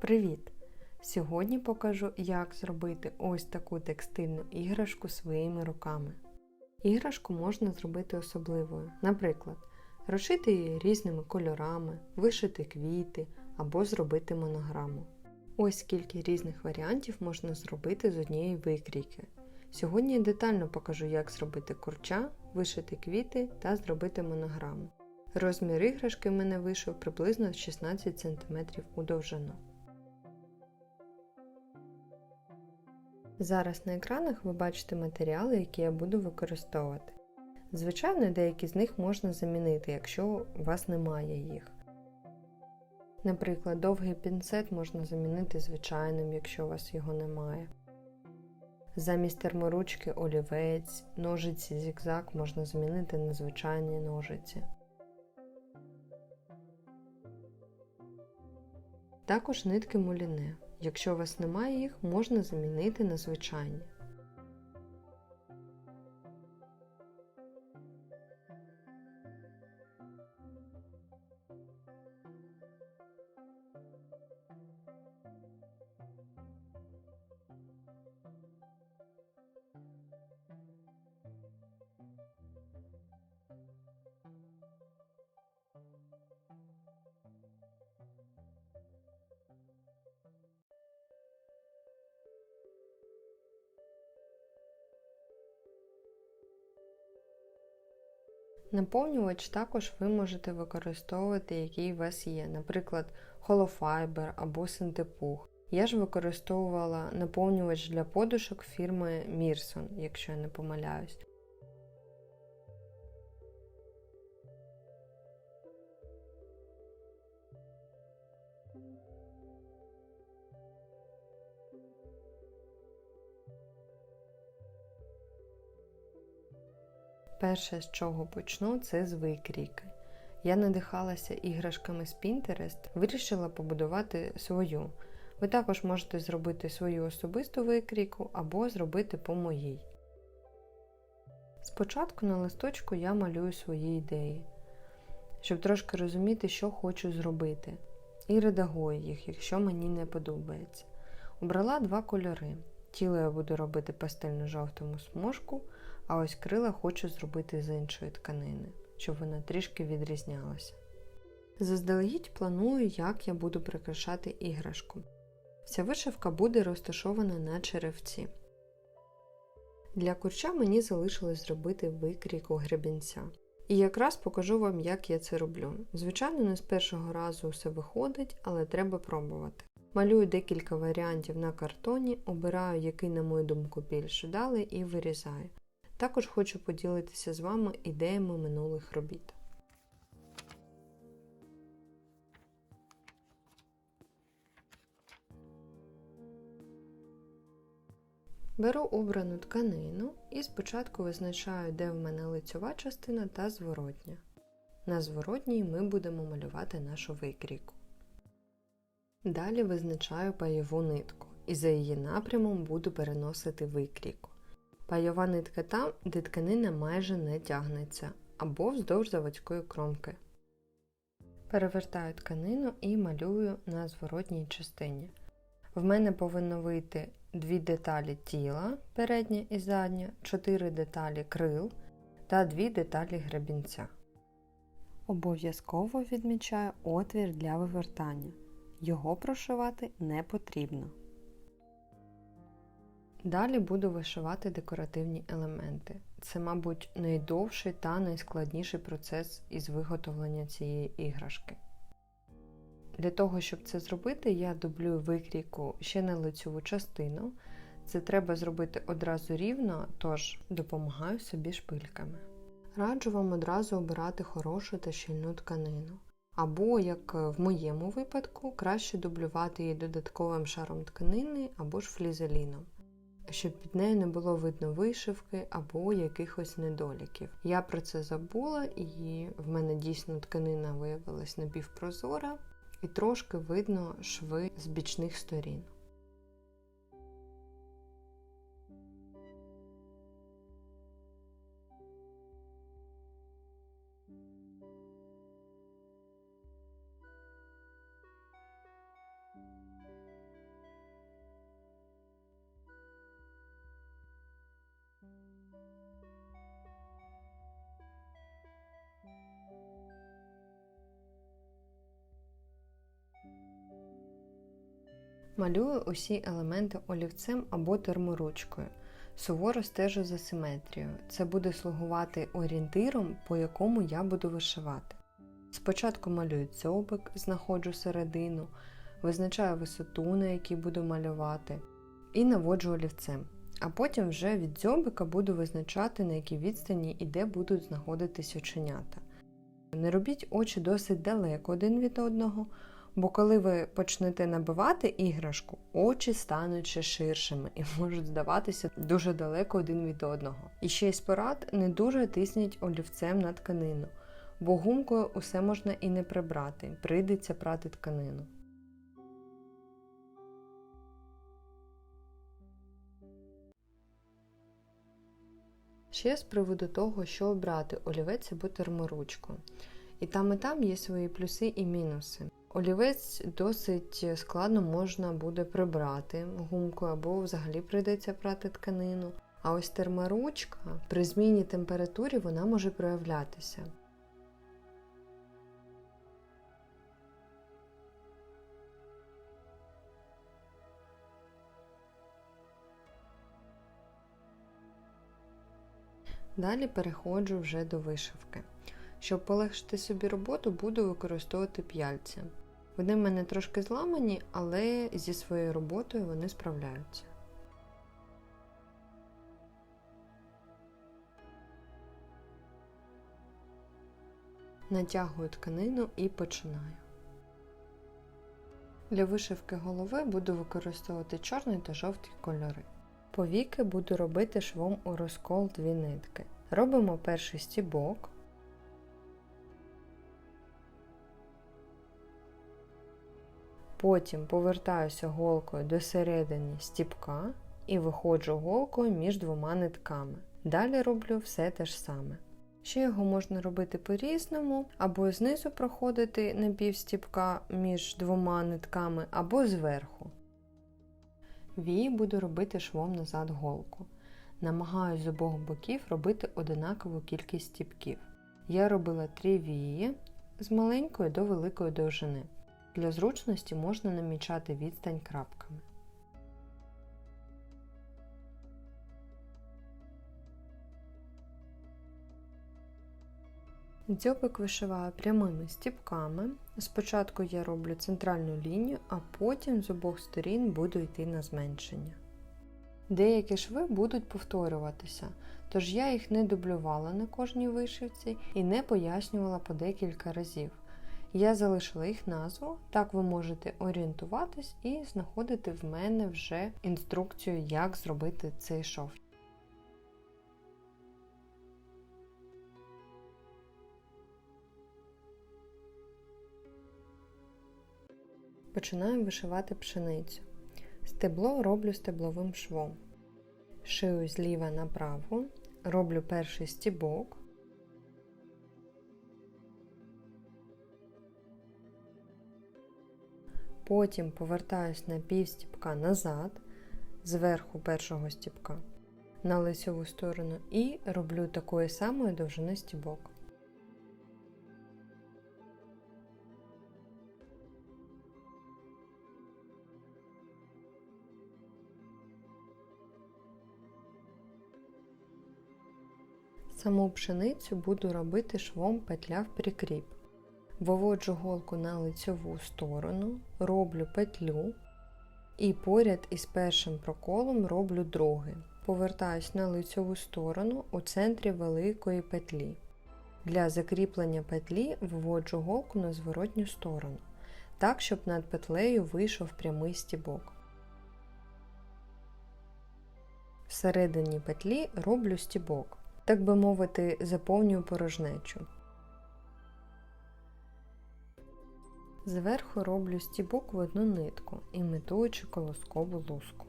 Привіт! Сьогодні покажу, як зробити ось таку текстильну іграшку своїми руками. Іграшку можна зробити особливою, наприклад, розшити її різними кольорами, вишити квіти або зробити монограму. Ось скільки різних варіантів можна зробити з однієї викрійки. Сьогодні я детально покажу, як зробити курча, вишити квіти та зробити монограму. Розмір іграшки в мене вийшов приблизно 16 см у довжину. Зараз на екранах ви бачите матеріали, які я буду використовувати. Звичайно, деякі з них можна замінити, якщо у вас немає їх. Наприклад, довгий пінцет можна замінити звичайним, якщо у вас його немає. Замість терморучки олівець, ножиці зігзаг можна замінити на звичайні ножиці. Також нитки муліне. Якщо у вас немає їх, можна замінити на звичайні. Наповнювач також ви можете використовувати, який у вас є, наприклад, холофайбер або синтепух. Я ж використовувала наповнювач для подушок фірми Мірсон, якщо я не помиляюсь. Перше, з чого почну, це з викрійки. Я надихалася іграшками з Pinterest, вирішила побудувати свою. Ви також можете зробити свою особисту викрійку або зробити по моїй. Спочатку на листочку я малюю свої ідеї, щоб трошки розуміти, що хочу зробити, і редагую їх, якщо мені не подобається. Обрала два кольори. Тіло я буду робити пастельно-жовтому смужку, а ось крила хочу зробити з іншої тканини, щоб вона трішки відрізнялася. Заздалегідь планую, як я буду прикрашати іграшку. Вся вишивка буде розташована на черевці. Для курча мені залишилось зробити викрійку гребінця. І якраз покажу вам, як я це роблю. Звичайно, не з першого разу все виходить, але треба пробувати. Малюю декілька варіантів на картоні, обираю, який, на мою думку, більш вдалий, і вирізаю. Також хочу поділитися з вами ідеями минулих робіт. Беру обрану тканину і спочатку визначаю, де в мене лицьова частина та зворотня. На зворотній ми будемо малювати нашу викрійку. Далі визначаю пайову нитку і за її напрямом буду переносити викрійку. Пайова нитка там, де тканина майже не тягнеться, або вздовж заводської кромки. Перевертаю тканину і малюю на зворотній частині. В мене повинно вийти дві деталі тіла, передня і задня, 4 деталі крил та 2 деталі гребінця. Обов'язково відмічаю отвір для вивертання. Його прошивати не потрібно. Далі буду вишивати декоративні елементи. Це, мабуть, найдовший та найскладніший процес із виготовлення цієї іграшки. Для того, щоб це зробити, я дублюю викрійку ще на лицьову частину. Це треба зробити одразу рівно, тож допомагаю собі шпильками. Раджу вам одразу обирати хорошу та щільну тканину. Або, як в моєму випадку, краще дублювати її додатковим шаром тканини або ж флізеліном щоб під нею не було видно вишивки або якихось недоліків. Я про це забула, і в мене дійсно тканина виявилась напівпрозора, і трошки видно шви з бічних сторін. Малюю усі елементи олівцем або терморучкою. Суворо стежу за симетрією. Це буде слугувати орієнтиром, по якому я буду вишивати. Спочатку малюю дзьобик, знаходжу середину, визначаю висоту, на якій буду малювати, і наводжу олівцем. А потім вже від дзьобика буду визначати, на якій відстані і де будуть знаходитись оченята. Не робіть очі досить далеко один від одного, бо коли ви почнете набивати іграшку, очі стануть ще ширшими і можуть здаватися дуже далеко один від одного. І ще із порад не дуже тисніть олівцем на тканину, бо гумкою усе можна і не прибрати, прийдеться прати тканину. Ще з приводу того, що обрати олівець або терморучку. І там і там є свої плюси і мінуси. Олівець досить складно можна буде прибрати гумкою або взагалі прийдеться прати тканину. А ось терморучка при зміні температури вона може проявлятися. Далі переходжу вже до вишивки. Щоб полегшити собі роботу, буду використовувати п'яльця. Вони в мене трошки зламані, але зі своєю роботою вони справляються. Натягую тканину і починаю. Для вишивки голови буду використовувати чорний та жовтий кольори. Повіки буду робити швом у розкол дві нитки. Робимо перший стібок. Потім повертаюся голкою до середини стіпка і виходжу голкою між двома нитками. Далі роблю все те ж саме. Ще його можна робити по-різному, або знизу проходити на пів стіпка між двома нитками, або зверху. Вії буду робити швом назад голку. Намагаюсь з обох боків робити одинакову кількість стіпків. Я робила три вії з маленької до великої довжини. Для зручності можна намічати відстань крапками. Дзьобик вишиваю прямими стіпками. Спочатку я роблю центральну лінію, а потім з обох сторін буду йти на зменшення. Деякі шви будуть повторюватися, тож я їх не дублювала на кожній вишивці і не пояснювала по декілька разів. Я залишила їх назву, так ви можете орієнтуватись і знаходити в мене вже інструкцію, як зробити цей шов. Починаю вишивати пшеницю. Стебло роблю стебловим швом. Шию зліва направо, роблю перший стібок. Потім повертаюсь на пів стібка назад, зверху першого стібка на лицеву сторону і роблю такої самої довжини стібок. Саму пшеницю буду робити швом петля в прикріп. Виводжу голку на лицьову сторону, роблю петлю і поряд із першим проколом роблю другий. Повертаюсь на лицьову сторону у центрі великої петлі. Для закріплення петлі виводжу голку на зворотню сторону, так, щоб над петлею вийшов прямий стібок. Всередині петлі роблю стібок так би мовити, заповнюю порожнечу. Зверху роблю стібок в одну нитку, імітуючи колоскову луску.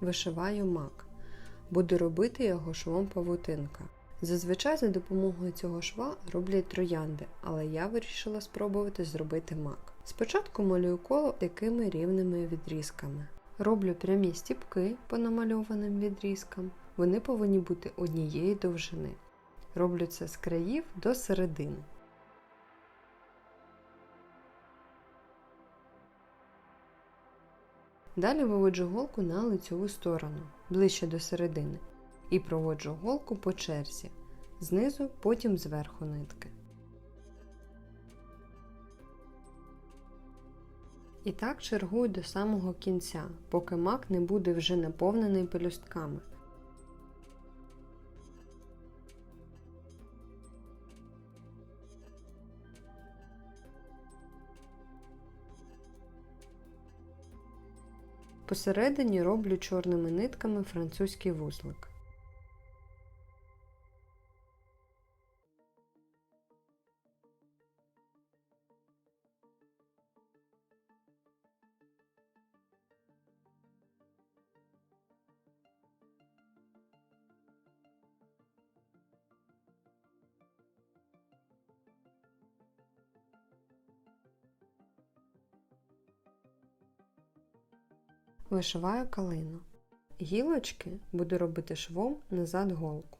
Вишиваю мак. Буду робити його швом павутинка. Зазвичай за допомогою цього шва роблять троянди, але я вирішила спробувати зробити мак. Спочатку малюю коло такими рівними відрізками. Роблю прямі стіпки по намальованим відрізкам. Вони повинні бути однієї довжини. Роблю це з країв до середини. Далі виводжу голку на лицьову сторону, ближче до середини, і проводжу голку по черзі, знизу, потім зверху нитки. І так чергую до самого кінця, поки мак не буде вже наповнений пелюстками. Посередині роблю чорними нитками французький вузлик. Вишиваю калину. Гілочки буду робити швом назад голку.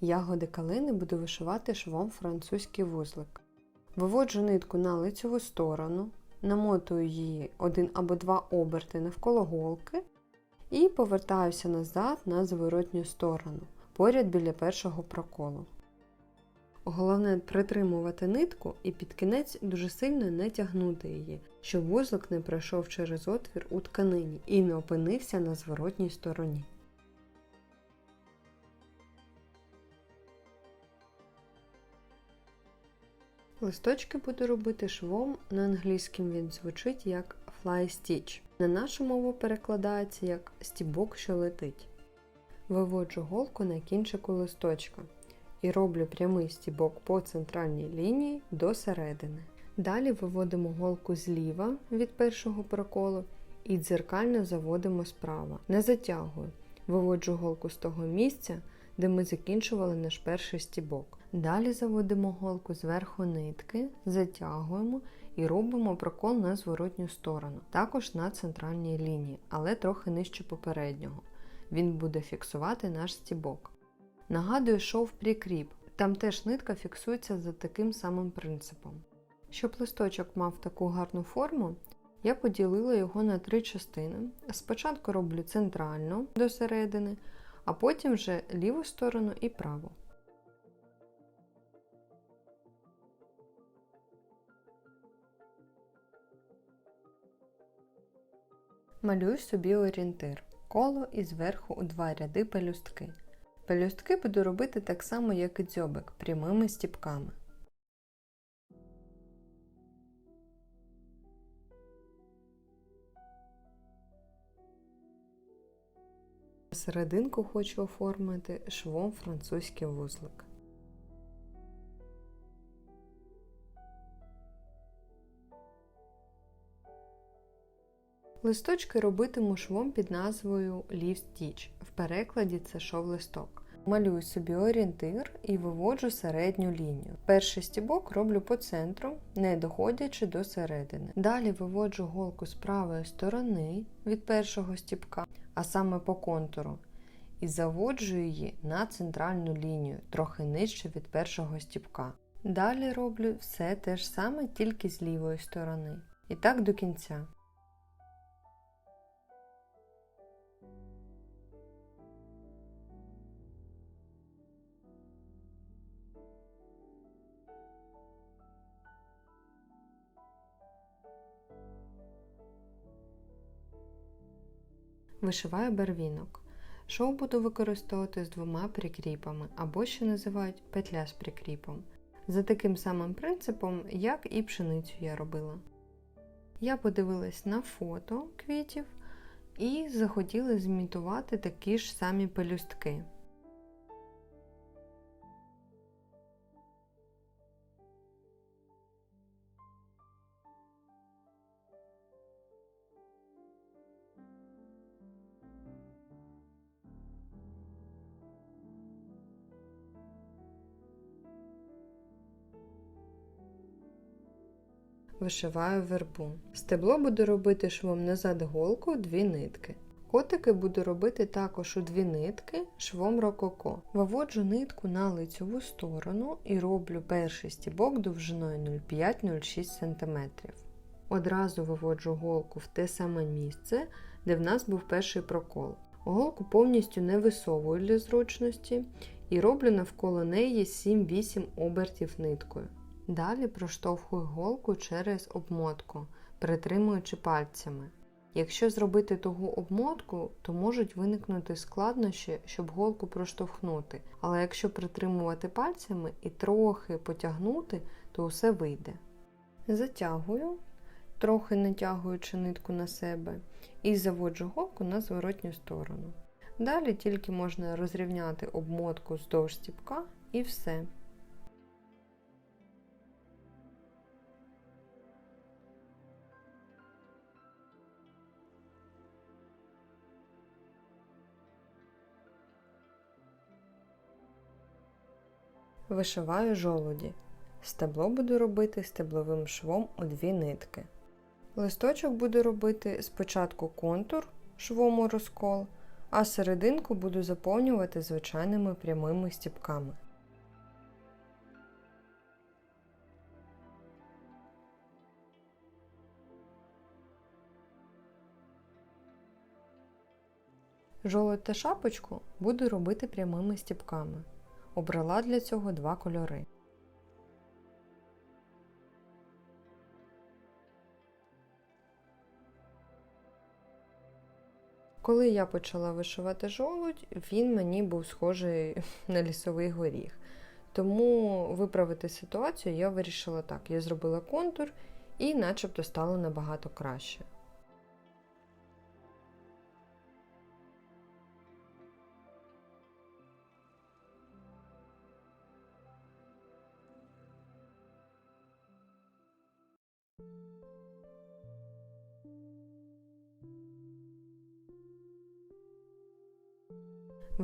Ягоди калини буду вишивати швом французький вузлик. Виводжу нитку на лицеву сторону, намотую її один або два оберти навколо голки і повертаюся назад на зворотню сторону, поряд біля першого проколу. Головне притримувати нитку і під кінець дуже сильно не тягнути її, щоб вузлик не пройшов через отвір у тканині і не опинився на зворотній стороні. Листочки буду робити швом, на англійським він звучить як Fly Stitch. На нашу мову перекладається як стібок, що летить. Виводжу голку на кінчику листочка і роблю прямий стібок по центральній лінії до середини. Далі виводимо голку зліва від першого проколу і дзеркально заводимо справа. Не затягую. Виводжу голку з того місця, де ми закінчували наш перший стібок. Далі заводимо голку зверху нитки, затягуємо і робимо прокол на зворотню сторону, також на центральній лінії, але трохи нижче попереднього. Він буде фіксувати наш стібок. Нагадую, шов прикріп. Там теж нитка фіксується за таким самим принципом. Щоб листочок мав таку гарну форму, я поділила його на три частини. Спочатку роблю центрально до середини, а потім вже ліву сторону і праву. Малюю собі орієнтир. Коло і зверху у два ряди пелюстки. Пелюстки буду робити так само, як і дзьобик, прямими стіпками. Серединку хочу оформити швом французький вузлик. Листочки робитиму швом під назвою Leaf Stitch. В перекладі це шов листок. Малюю собі орієнтир і виводжу середню лінію. Перший стібок роблю по центру, не доходячи до середини. Далі виводжу голку з правої сторони від першого стібка, а саме по контуру, і заводжу її на центральну лінію, трохи нижче від першого стібка. Далі роблю все те ж саме, тільки з лівої сторони. І так до кінця. Вишиваю барвінок. Шов буду використовувати з двома прикріпами, або ще називають петля з прикріпом. За таким самим принципом, як і пшеницю я робила. Я подивилась на фото квітів і захотіла зімітувати такі ж самі пелюстки. Вишиваю вербу. Стебло буду робити швом назад голку дві нитки. Котики буду робити також у дві нитки швом рококо. Виводжу нитку на лицьову сторону і роблю перший стібок довжиною 0,5-0,6 см. Одразу виводжу голку в те саме місце, де в нас був перший прокол. Голку повністю не висовую для зручності і роблю навколо неї 7-8 обертів ниткою. Далі проштовхую голку через обмотку, притримуючи пальцями. Якщо зробити тугу обмотку, то можуть виникнути складнощі, щоб голку проштовхнути, але якщо притримувати пальцями і трохи потягнути, то усе вийде. Затягую, трохи натягуючи нитку на себе, і заводжу голку на зворотню сторону. Далі тільки можна розрівняти обмотку вздовж стіпка і все. Вишиваю жолуді. Стебло буду робити стебловим швом у дві нитки. Листочок буду робити спочатку контур швом у розкол, а серединку буду заповнювати звичайними прямими стіпками. Жолудь та шапочку буду робити прямими стіпками. Обрала для цього два кольори. Коли я почала вишивати жолудь, він мені був схожий на лісовий горіх. Тому виправити ситуацію я вирішила так: я зробила контур і начебто стало набагато краще.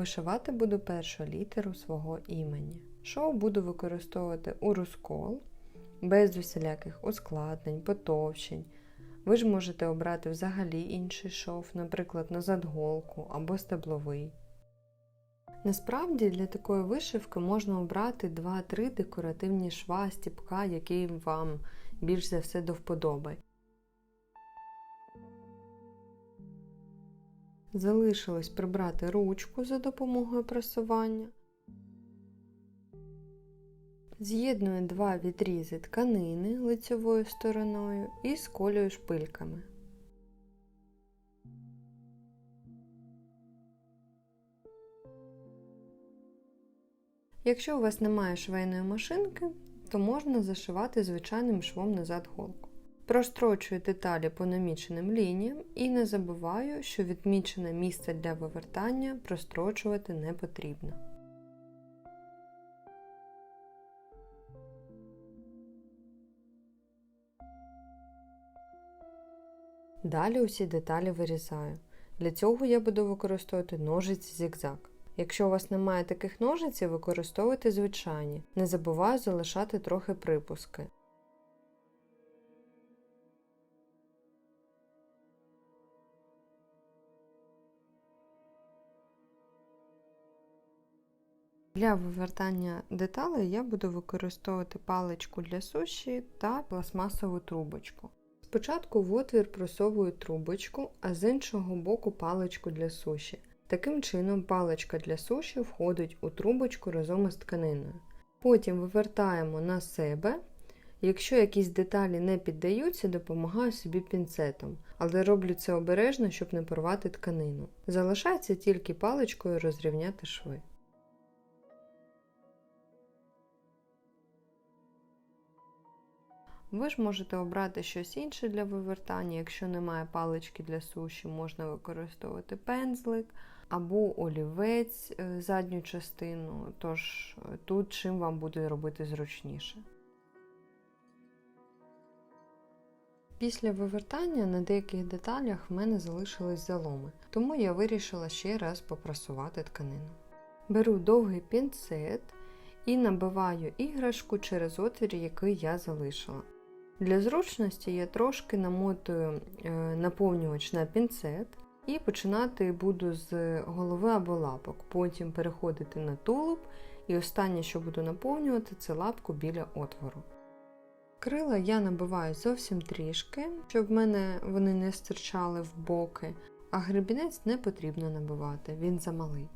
Вишивати буду першу літеру свого імені. Шов буду використовувати у розкол, без усіляких ускладнень, потовщень. Ви ж можете обрати взагалі інший шов, наприклад, назад голку або стебловий. Насправді для такої вишивки можна обрати 2-3 декоративні шва стіпка, які вам більш за все до вподоби. Залишилось прибрати ручку за допомогою прасування. З'єдную два відрізи тканини лицевою стороною і сколюю шпильками. Якщо у вас немає швейної машинки, то можна зашивати звичайним швом назад голку. Прострочую деталі по наміченим лініям і не забуваю, що відмічене місце для вивертання прострочувати не потрібно. Далі усі деталі вирізаю. Для цього я буду використовувати ножиці зігзаг. Якщо у вас немає таких ножиців, використовуйте звичайні. Не забуваю залишати трохи припуски. Для вивертання деталей я буду використовувати паличку для суші та пластмасову трубочку. Спочатку в отвір просовую трубочку, а з іншого боку паличку для суші. Таким чином паличка для суші входить у трубочку разом із тканиною. Потім вивертаємо на себе. Якщо якісь деталі не піддаються, допомагаю собі пінцетом, але роблю це обережно, щоб не порвати тканину. Залишається тільки паличкою розрівняти шви. Ви ж можете обрати щось інше для вивертання. Якщо немає палички для суші, можна використовувати пензлик або олівець е, задню частину, тож е, тут чим вам буде робити зручніше. Після вивертання на деяких деталях в мене залишились заломи, тому я вирішила ще раз попрасувати тканину. Беру довгий пінцет і набиваю іграшку через отвір, який я залишила. Для зручності я трошки намотую е, наповнювач на пінцет і починати буду з голови або лапок. Потім переходити на тулуб, і останнє, що буду наповнювати, це лапку біля отвору. Крила я набиваю зовсім трішки, щоб в мене вони не стирчали в боки, а гребінець не потрібно набивати, він замалий.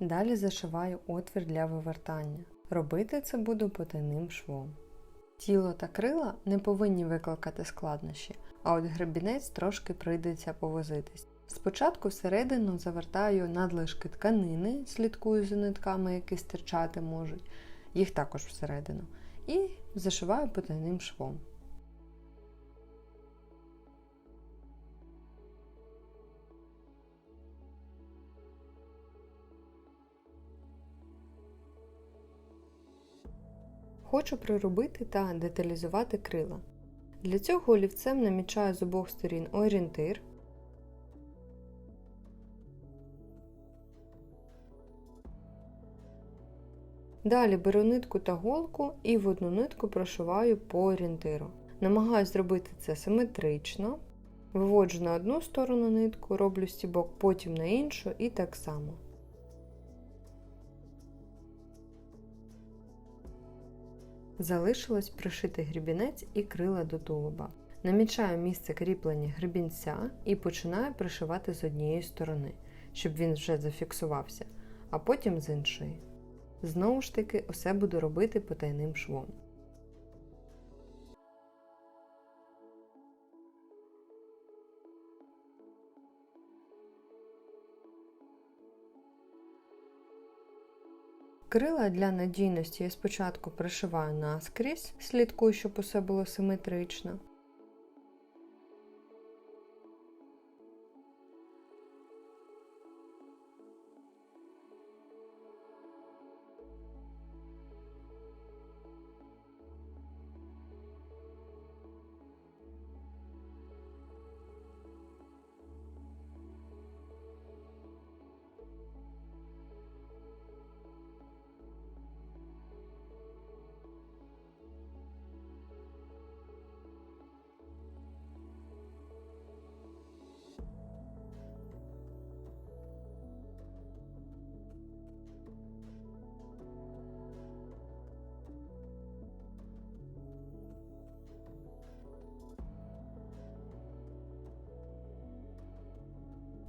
Далі зашиваю отвір для вивертання. Робити це буду потайним швом. Тіло та крила не повинні викликати складнощі, а от гребінець трошки прийдеться повозитись. Спочатку всередину завертаю надлишки тканини, слідкую за нитками, які стирчати можуть, їх також всередину, і зашиваю потайним швом. Хочу приробити та деталізувати крила. Для цього олівцем намічаю з обох сторін орієнтир. Далі беру нитку та голку і в одну нитку прошиваю по орієнтиру. Намагаюсь зробити це симетрично. Виводжу на одну сторону нитку, роблю стібок, потім на іншу і так само. Залишилось пришити грібінець і крила до тулуба. Намічаю місце кріплення гребінця і починаю пришивати з однієї сторони, щоб він вже зафіксувався, а потім з іншої. Знову ж таки, усе буду робити потайним швом. Крила для надійності я спочатку пришиваю наскрізь, слідкую, щоб усе було симетрично.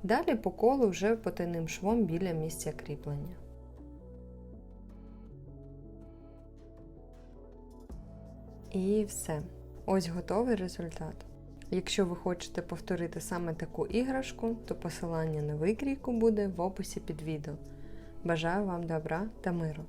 Далі по колу вже потайним швом біля місця кріплення. І все. Ось готовий результат. Якщо ви хочете повторити саме таку іграшку, то посилання на викрійку буде в описі під відео. Бажаю вам добра та миру!